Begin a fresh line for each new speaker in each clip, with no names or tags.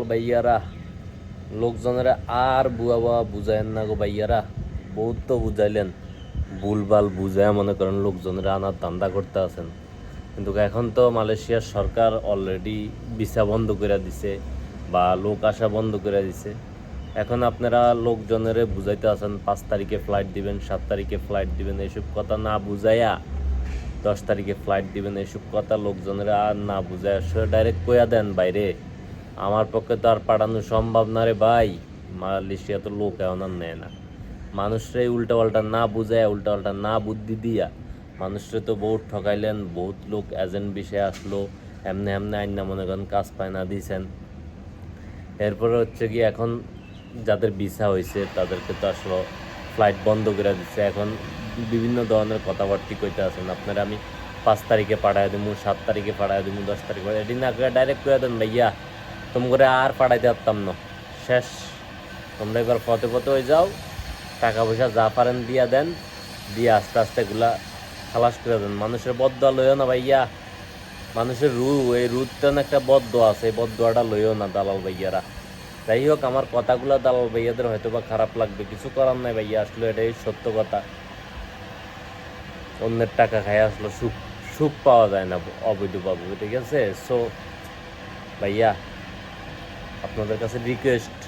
দালাল ভাইয়ারা। লোকজনেরা আর বুয়া বুয়া বুঝায়েন না গো ভাইয়ারা। বহুত তো বুঝাইলেন। ভুলভাল বুঝায় মনে করেন লোকজনেরা আনার ধান্দা করতে আছেন। কিন্তু এখন তো মালয়েশিয়ার সরকার অলরেডি ভিসা বন্ধ করে দিছে বা লোক আসা বন্ধ করে দিছে। এখন আপনারা লোকজনের বুঝাইতে আছেন, পাঁচ তারিখে ফ্লাইট দিবেন, সাত তারিখে ফ্লাইট দিবেন এইসব কথা না বুঝাইয়া দশ তারিখে ফ্লাইট দিবেন এইসব কথা লোকজনের আর না বুঝায় ডাইরেক্ট কইয়া দেন বাইরে। আমার পক্ষে তো আর পাঠানো সম্ভব না রে ভাই। মালয়েশিয়া তো লোক এমন আর নেয় না। মানুষরে উল্টা পাল্টা না বুঝায় উল্টা পাল্টা না বুদ্ধি দিয়া। মানুষরা তো বহুত ঠকাইলেন, বহুত লোক এজেন্ট বিষয়ে আসলো, এমনি এমনি আইন মনে করেন কাজ পায় না দিয়েছেন এরপরে হচ্ছে কি এখন যাদের ভিসা হয়েছে তাদেরকে তো আসলে ফ্লাইট বন্ধ করে দিচ্ছে এখন বিভিন্ন ধরনের কথাবার্তি কইতে আছেন। আপনারা আমি পাঁচ তারিখে পাঠাই দেবো সাত তারিখে পাঠাই দেবো দশ তারিখে এটি না ডাইরেক্ট করে দেন, ভাইয়া তুমি করে আর পাঠাইতে পারতাম না। শেষ, তোমরা এবার পথে পথে হয়ে যাও টাকা পয়সা যা পারেন দিয়া দেন, দিয়ে আস্তে আস্তে এগুলা খালাস করে দেন। মানুষের বদ্ধ লইও না ভাইয়া। মানুষের রু, এই রুদটা একটা বদ্ধ আছে, এই বদ্ধটা লইও না দালাল ভাইয়ারা। যাই হোক, আমার কথাগুলো দালাল ভাইয়াদের হয়তো বা খারাপ লাগবে, কিছু করার নাই ভাইয়া, আসলে এটাই সত্য কথা। অন্যের টাকা খাই আসলে সুখ সুখ পাওয়া যায় না অবৈধভাবে, ঠিক আছে? সো ভাইয়া আপনাদের কাছে রিকোয়েস্ট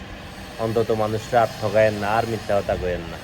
অন্তত মানুষরা আর ঠকায়েন না আর মিথ্যা কথা কয়েন না।